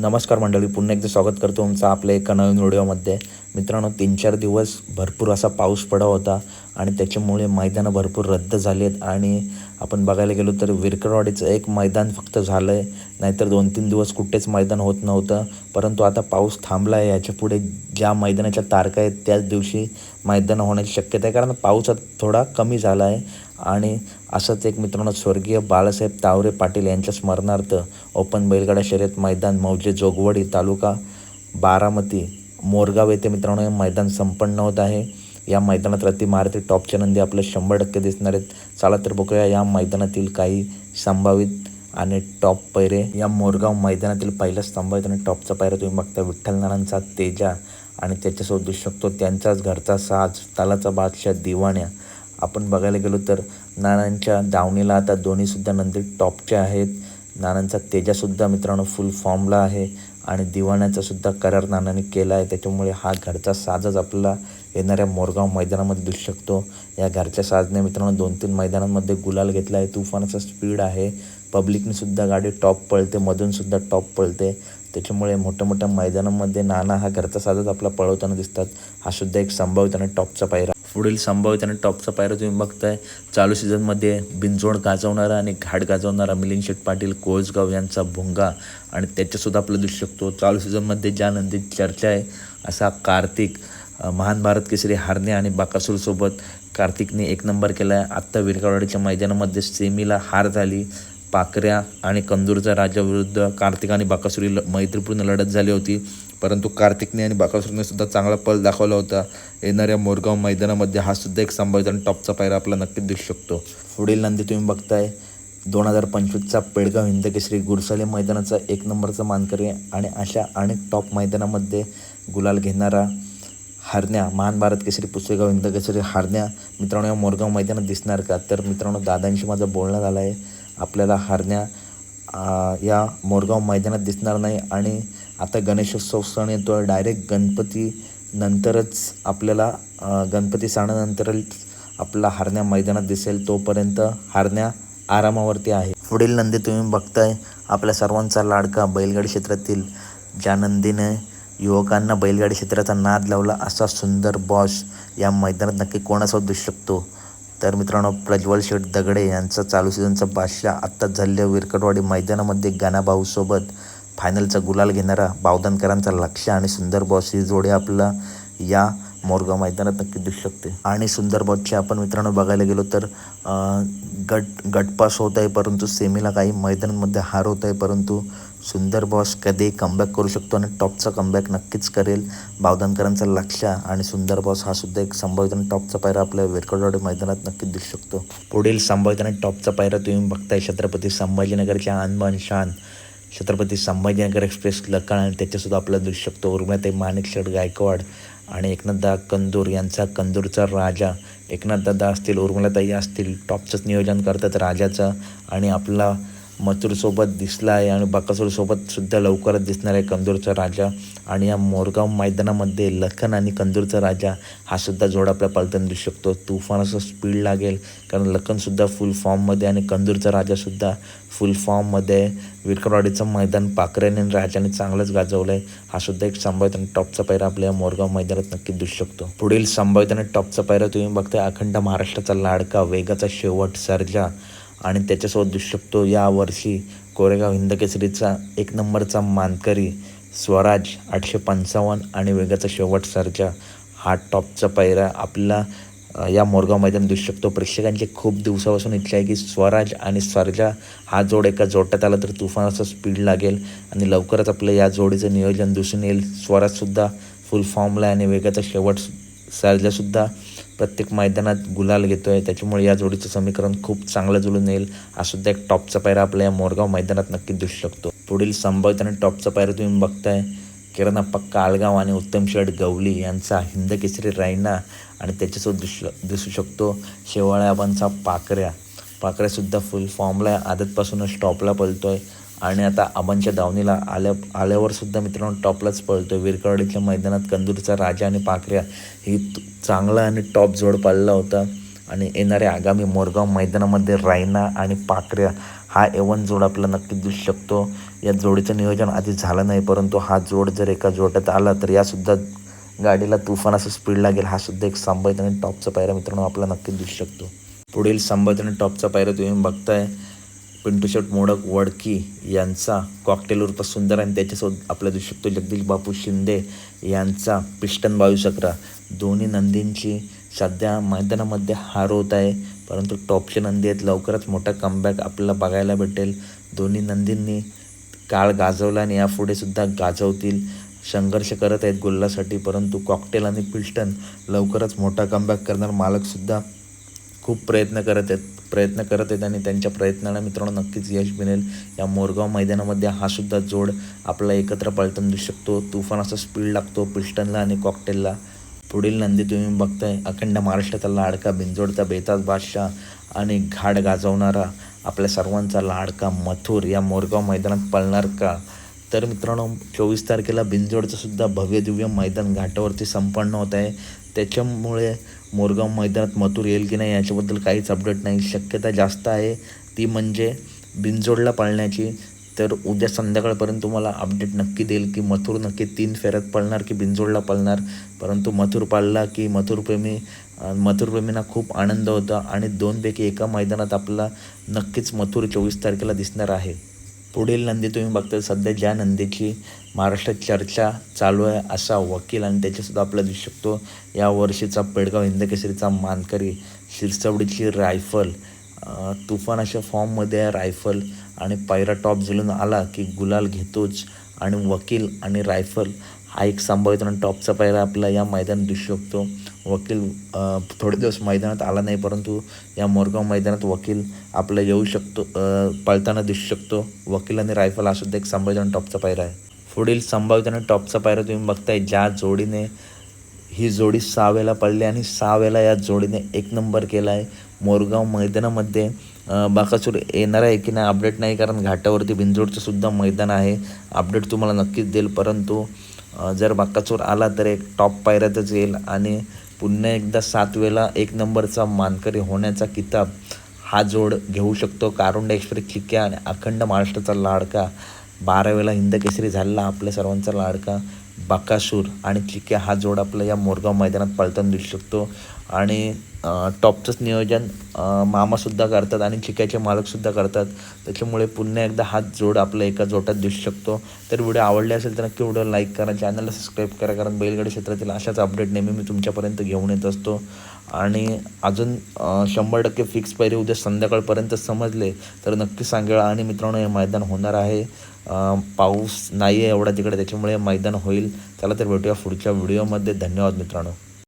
नमस्कार मंडळी पुन्हा एकदा स्वागत करतो तुमचं आपल्या एका नवीन व्हिडिओमध्ये. मित्रांनो तीन चार दिवस भरपूर असा पाऊस पडा होता आणि त्याच्यामुळे मैदानं भरपूर रद्द झाली आहेत आणि आपण बघायला गेलो तर विरकरवाडीचं एक मैदान फक्त झालं आहे नाहीतर दोन तीन दिवस कुठेच मैदान होत नव्हतं. परंतु आता पाऊस थांबला आहे याच्यापुढे ज्या मैदानाच्या तारखा आहेत त्याच दिवशी मैदानं होण्याची शक्यता आहे. कारण पाऊस थोडा कमी झाला आहे आणि असंच एक मित्रांनो स्वर्गीय बाळासाहेब तावरे पाटील यांच्या स्मरणार्थ ओपन बैलगाडा शर्यत मैदान मौजे जोगवडी तालुका बारामती मोरगाव येथे मित्रांनो हे मैदान संपन्न होत आहे. या मैदानात रती मारुती टॉपच्या नंदी आपलं शंभर टक्के दिसणार आहेत. चला तर बघूया या मैदानातील काही संभावित आणि टॉप पैरे. या मोरगाव मैदानातील पहिला स्तंभ आहेत आणि टॉपचा पायरा तुम्ही बघता विठ्ठल नानांचा तेजा आणि त्याच्यासोबत दिसू शकतो त्यांचाच घरचा साज तालाचा बादशाह दिवाण्या. आपण बघायला गेलो तर नानांच्या दावणीला आता दोन्हीसुद्धा नंदी टॉपचे आहेत. नानांचा तेजासुद्धा मित्रांनो फुल फॉर्मला आहे आणि दिवाण्याचा सुद्धा करार नानाने केला आहे. त्याच्यामुळे हा घरचा साजच आपल्याला येणाऱ्या मोरगाव मैदानामध्ये दिसू शकतो. या घरच्या साजने मित्रांनो दोन तीन मैदानांमध्ये गुलाल घेतला आहे तुफानाचा स्पीड आहे. पब्लिकने सुद्धा गाडी टॉप पळते. मधूनसुद्धा टॉप पळते. त्याच्यामुळे मोठ्या मोठ्या मैदानांमध्ये नाना हा घरचा साजच आपला पळवताना दिसतात. हा सुद्धा एक संभावित आणि टॉपचा पायरा. पुढील संभावित आणि टॉपचा पायरा तुम्ही बघताय. चालू सीझनमध्ये बिनजोड गाजवणारा आणि घाट गाजवणारा मिलिंद शेठ पाटील कोळसगाव यांचा भुंगा आणि त्याच्यासुद्धा आपलं दिसू शकतो. चालू सीझनमध्ये ज्या नंदीत चर्चा आहे असा कार्तिक महान भारत केसरी हारणे आणि बाकासूरसोबत कार्तिकने एक नंबर केला आहे आत्ता विरकावाडीच्या मैदानामध्ये सेमीला हार झाली. पाकऱ्या आणि कंदूरचा राजाविरुद्ध कार्तिक आणि बाकासुरी ल मैत्रीपूर्ण लढत झाली होती. परंतु कार्तिकने आणि बाकासुरने सुद्धा चांगला पल दाखवला होता. येणाऱ्या मोरगाव मैदानामध्ये हा सुद्धा एक संभावित आणि टॉपचा पायरा आपला नक्कीच दिसू शकतो. पुढील नंदी तुम्ही बघताय. दोन हजार पंचवीसचा पेडगाव हिंदकेसरी गुरसाले मैदानाचा एक नंबरचा मानकरी आणि अशा अनेक टॉप मैदानामध्ये गुलाल घेणारा हरण्या महान भारत केसरी पुसेगाव हिंदकेसरी हरण्या मित्रांनो या मोरगाव मैदानात दिसणार का? तर मित्रांनो दादांशी माझं बोलणं झालं आहे आपल्याला हरण्या या मोरगाव मैदानात दिसणार नाही आणि आता गणेशोत्सव सण येतो आहे. डायरेक्ट गणपती नंतरच आपल्याला गणपती सणानंतरच आपला हारण्या मैदानात दिसेल. तोपर्यंत हारण्या आरामावरती आहे. पुढील नंदी तुम्ही बघताय. आपल्या सर्वांचा लाडका बैलगाडी क्षेत्रातील ज्या नंदीने युवकांना बैलगाडी क्षेत्राचा नाद लावला असा सुंदर बॉस या मैदानात नक्की कोणासोबत दिसू शकतो? तर मित्रांनो प्रज्वल शेठ दगडे यांचा चालू सीझनचा बादशाह आत्ताच झालेल्या विरकटवाडी मैदानामध्ये गाणाभाऊसोबत फायनलचा गुलाल घेणारा बावधनकरांचा लक्ष आणि सुंदर बॉस ही जोडी आपला या मोरगाव मैदानात नक्की दिसू शकते. आणि सुंदर बॉसचे आपण मित्रांनो बघायला गेलो तर गट गटपास होत आहे परंतु सेमीला काही मैदानांमध्ये हार होत आहे परंतु सुंदर बॉस कधी कमबॅक करू शकतो आणि टॉपचा कमबॅक नक्कीच करेल. बावधनकरांचा लक्ष आणि सुंदर बॉस हा सुद्धा एक संभावित आणि टॉपचा पायरा आपल्या वेरकडवाडी मैदानात नक्कीच दिसू शकतो. पुढील संभावित आणि टॉपचा पायरा तुम्ही बघताय छत्रपती संभाजीनगरच्या अनबन शान. छत्रपती संभाजीनगर एक्सप्रेस लकाळ आणि त्याच्यासुद्धा आपल्याला दिसू शकतो उर्म्याताई माणिकशेठ गायकवाड आणि एकनाथदा कंदूर यांचा कंदूरचा राजा. एकनाथदादा असतील उर्मिलाताई असतील टॉपचंच नियोजन करतात राजाचं आणि आपला मथुरसोबत दिसला आहे आणि बाकासूरसोबत सुद्धा लवकरच दिसणार आहे कंदूरचा राजा. आणि या मोरगाव मैदानामध्ये लखन आणि कंदूरचा राजा हा सुद्धा जोड आपल्या पालताना दिसू शकतो. तुफान असं स्पीड लागेल कारण लखनसुद्धा फुल फॉर्ममध्ये आणि कंदूरचा राजासुद्धा फुल फॉर्ममध्ये विक्रवाडीचं मैदान पाकऱ्याने आणि राजाने चांगलंच गाजवलं आहे हा सुद्धा एक संभावित आणि टॉपचा पायरा आपल्या मोरगाव मैदानात नक्की दिसू शकतो. पुढील संभावित आणि टॉपचा पायरा तुम्ही बघताय अखंड महाराष्ट्राचा लाडका वेगाचा शेवट सर्जा. आणि त्याच्यासोबत दिसू शकतो यावर्षी कोरेगाव हिंदकेसरीचा एक नंबरचा मानकरी स्वराज आठशे पंचावन्न आणि वेगाचा शेवट सरच्या हा टॉपचा पायरा आपला या मोरगाव मैदान दिसू शकतो. प्रेक्षकांची खूप दिवसापासून इच्छा आहे की स्वराज आणि सर्जा हा जोड एका जोडण्यात आला तर तुफानाचा स्पीड लागेल आणि लवकरच आपलं या जोडीचं नियोजन दिसून येईल. स्वराजसुद्धा फुल फॉर्मला आणि वेगाचा शेवट सर्जासुद्धा प्रत्येक मैदानात गुलाल घेतो आहे त्याच्यामुळे या जोडीचं समीकरण खूप चांगलं जुळून येईल. हा सुद्धा एक टॉपचा पायरा आपल्या या मोरगाव मैदानात नक्की दिसू शकतो. पुढील संभावित आणि टॉपचा पायरा तुम्ही बघताय. किरण किरणप्पा आळगाव आणि उत्तम शेठ गवली यांचा हिंद केसरी रायना आणि त्याच्यासोबत दिसू दिसू शकतो. शेवाळ्याबांचा पाकऱ्या. पाकऱ्यासुद्धा फुल फॉर्मला आदतपासूनच टॉपला पलतो आहे आणि आता आबांच्या दावणीला आल्या आल्यावर सुद्धा मित्रांनो टॉपलाच पळतो आहे मैदानात कंदूरचा राजा आणि पाकऱ्या ही चांगला आणि टॉप जोड पाळला होता. आणि येणाऱ्या आगामी मोरगाव मैदानामध्ये रायना आणि पाकऱ्या हा एवन जोड आपला नक्कीच दिसू शकतो. या जोडीचं नियोजन आधी झालं नाही परंतु हा जोड जर एका जोड्यात आला तर यासुद्धा गाडीला तुफान असं स्पीड लागेल हा सुद्धा एक संभावित आणि टॉपचा पायरा मित्रांनो आपला नक्कीच दिसू शकतो. पुढील संभावित आणि टॉपचा पायरा तुम्ही बघताय. पिंटू शेट मोडक वडकी यांचा कॉकटेल उर्फ सुंदर आणि त्याच्यासोबत आपला दिसू शकतो जगदीश बापू शिंदे यांचा पिष्टन बावीस अकरा दोन्ही नंदींची सध्या मैदानामध्ये हार होत आहे परंतु टॉपचे नंदी आहेत. लवकरच मोठा कमबॅक आपल्याला बघायला भेटेल. दोन्ही नंदींनी काळ गाजवला आणि यापुढे सुद्धा गाजवतील. संघर्ष करत आहेत गुल्लासाठी परंतु कॉकटेल आणि पिल्टन लवकरच मोठा कमबॅक करणार मालकसुद्धा खूप प्रयत्न करत आहेत प्रयत्न करत आहेत आणि त्यांच्या प्रयत्नाला मित्रांनो नक्कीच यश मिळेल. या मोरगाव मैदानामध्ये हा सुद्धा जोड आपला एकत्र पळताना देऊ शकतो. तुफान असा स्पीड लागतो पिस्टनला आणि कॉकटेलला पुढील नंदी तुम्ही बघताय अखंड महाराष्ट्राचा लाडका बिंजोडचा बेताज बादशाह आणि घाट गाजवणारा आपल्या सर्वांचा लाडका मथुर या मोरगाव मैदानात पळणार का? तर मित्रांनो चोवीस तारखेला बिंजोडचं सुद्धा भव्य दिव्य मैदान घाटावरती संपन्न होत आहे. त्याच्यामुळे मोरगाव मैदानात मथुर येईल की नाही याच्याबद्दल काहीच अपडेट नाही. शक्यता जास्त आहे ती म्हणजे बिंजोडला पळण्याची. तर उद्या संध्याकाळपर्यंत तुम्हाला अपडेट नक्की देईल की मथुर नक्की तीन फेऱ्यात पळणार की बिंजोडला पळणार. परंतु मथुर पाळला की मथुरप्रेमी मथुरप्रेमींना खूप आनंद होता आणि दोनपैकी एका मैदानात आपला नक्कीच मथुर चोवीस तारखेला दिसणार आहे. पुढील नंदी तुम्ही बघता सध्या ज्या नंदीची महाराष्ट्रात चर्चा चालू आहे असा वकील आणि त्याच्यासुद्धा आपल्याला दिसू शकतो. या वर्षीचा पेडगाव हिंदकेसरीचा मानकरी शिरसवडीची रायफल तुफान अशा फॉर्ममध्ये आहे रायफल आणि पायरा टॉप झुलून आला की गुलाल घेतोच आणि वकील आणि रायफल हा एक संभावित आणि टॉपचा पायरा आपला या मैदानात दिसू शकतो. वकील थोडे दिवस मैदानात आला नाही परंतु या मोरगाव मैदानात वकील आपला येऊ शकतो पळताना दिसू शकतो. वकील आणि रायफल हा सुद्धा एक संभाजन टॉपचा पायरा आहे. पुढील संभावित टॉपचा पायरा तुम्ही बघताय ज्या जोडीने ही जोडी सहा वेळेला पडली आणि सहा वेळेला या जोडीने एक नंबर केला आहे. मोरगाव मैदानामध्ये बाकासूर येणार आहे की नाही अपडेट नाही कारण घाटावरती बिंजोडचं सुद्धा मैदान आहे. अपडेट तुम्हाला नक्कीच देईल परंतु जर बाकासूर आला तर एक टॉप पायऱ्यातच येईल आणि पुन्हा एकदा सात एक नंबरचा मानकरी होण्याचा किताब हा जोड घेऊ शकतो. कारुंडेश्वरी एक्सप्रेस आणि अखंड महाराष्ट्राचा लाडका. बारा हिंदकेसरी हिंद झालेला आपल्या सर्वांचा लाडका. बाकासूर आणि चिक्या हा जोड आपला या मोरगाव मैदानात पळताना दिसू शकतो. आणि टॉपचंच नियोजन मामासुद्धा करतात आणि चिक्याचे मालकसुद्धा करतात. त्याच्यामुळे पुन्हा एकदा हा जोड आपला एका जोटात दिसू शकतो. तर व्हिडिओ आवडले असेल तर नक्की व्हिडिओ लाईक करा चॅनलला सबस्क्राईब करा कारण बैलगाडी क्षेत्रातील अशाच अपडेट नेहमी मी तुमच्यापर्यंत घेऊन येत असतो. आणि अजून शंभर टक्के फिक्स पाहिजे उद्या संध्याकाळपर्यंत समजले तर नक्की सांगेळा आणि मित्रांनो हे मैदान होणार आहे. पाऊस नाही आहे एवढा तिकडे त्याच्यामुळे मैदान होईल. चला तर भेटूया पुढच्या व्हिडिओमध्ये धन्यवाद मित्रांनो.